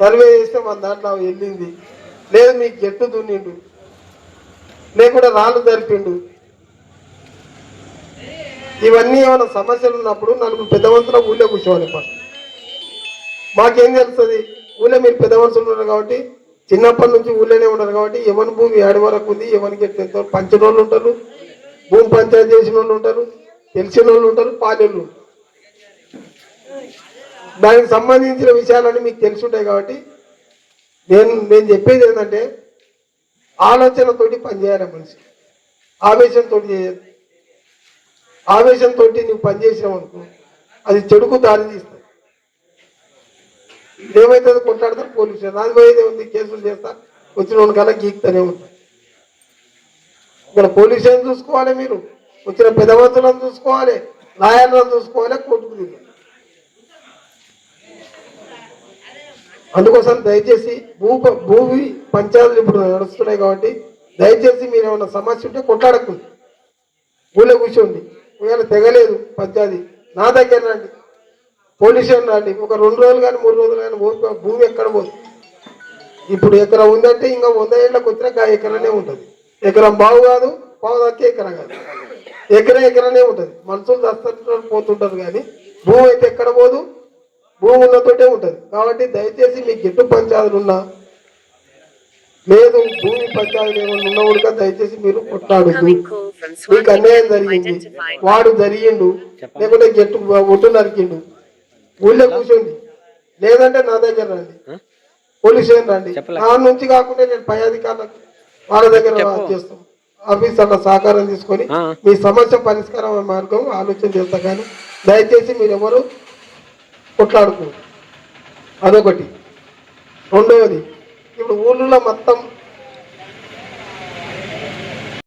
Survey చేస్తే మన దాంట్లో వెళ్ళింది. లేదు మీకు గెట్టు దున్నిండు. లేకుండా రాళ్ళు జరిపిండు. ఇవన్నీ ఏమైనా సమస్యలు ఉన్నప్పుడు నలుగురు పెద్ద మనుషుల ఊళ్ళో కూర్చోవాలి ఫస్ట్. మాకేం తెలుస్తుంది? ఊళ్ళో మీరు పెద్ద మనుషులు ఉన్నారు కాబట్టి చిన్నప్పటి నుంచి ఊళ్ళోనే ఉన్నారు కాబట్టి ఎవరి భూమి ఏడు వరకు ఉంది ఎవరికి ఎట్లా పంచిన వాళ్ళు ఉంటారు భూమి పంచాయతీ చేసిన వాళ్ళు ఉంటారు తెలిసిన వాళ్ళు ఉంటారు పాలెళ్ళు దానికి సంబంధించిన విషయాలన్నీ మీకు తెలుసుంటాయి కాబట్టి నేను నేను చెప్పేది ఏంటంటే ఆలోచనతోటి పనిచేయాలి మనిషి. ఆవేశంతో చేయదు ఆవేశంతో నువ్వు పనిచేసావు అనుకో అది చెడుకు దారి తీస్తుంది ఏమైతుంది కొట్లాడతారు పోలీసు స్టేషన్ అది పోయేదే ఉంది కేసులు చేస్తా వచ్చిన వాడి కల్లా గీక్తూనే ఉంటారు. ఇక్కడ పోలీసులను చూసుకోవాలి మీరు? వచ్చిన పెద్దవంతులను చూసుకోవాలి లాయర్లను చూసుకోవాలి కోర్టుకు దిగాలి అందుకోసం దయచేసి భూ భూమి పంచాయతీలు ఇప్పుడు నడుస్తున్నాయి కాబట్టి దయచేసి మీరు ఏమైనా సమస్య ఉంటే కొట్లాడకండి. ఊళ్ళో కూర్చోండి. ఒకవేళ తెగలేదు పంచాయతీ నా దగ్గర రండి. పోలీస్ స్టేషన్ రండి. ఒక రెండు రోజులు కానీ మూడు రోజులు కానీ భూమి ఎక్కడ పోదు. ఇప్పుడు ఎకరం ఉందంటే ఇంకా వంద ఏళ్ళకి వచ్చినాక ఆ ఎకరనే ఉంటుంది. ఎకరం బావు కాదు పావు దక్కే ఎకరం కాదు. ఎకరం ఎకరనే ఉంటుంది. మనుషులు దస్తూ పోతుంటారు కానీ భూమి అయితే ఎక్కడ పోదు? భూమి ఉన్నతోటే ఉంటుంది. కాబట్టి దయచేసి మీకు ఎటు పంచాయతీలు ఉన్నా లేదు భూమి పంచాయతీలు ఏమన్నా ఉన్నా కూడా దయచేసి మీరు from మీకు అన్యాయం జరిగింది. వాడు జరిగిండు లేకుంటే గెట్టు ఒట్టు నరికిండు. ఊళ్ళో కూర్చోండి. లేదంటే నా దగ్గర రండి. పోలీస్ స్టేషన్ రండి. నా నుంచి కాకుండా నేను పై అధికారులకు వాళ్ళ దగ్గర చేస్తాం. ఆఫీసర్ల సహకారం తీసుకొని మీ సమస్య పరిష్కారం మార్గం ఆలోచన చేస్తా కానీ దయచేసి మీరు ఎవరు కొట్లాడుకోరు అదొకటి. రెండవది ఇప్పుడు ఊళ్ళో మొత్తం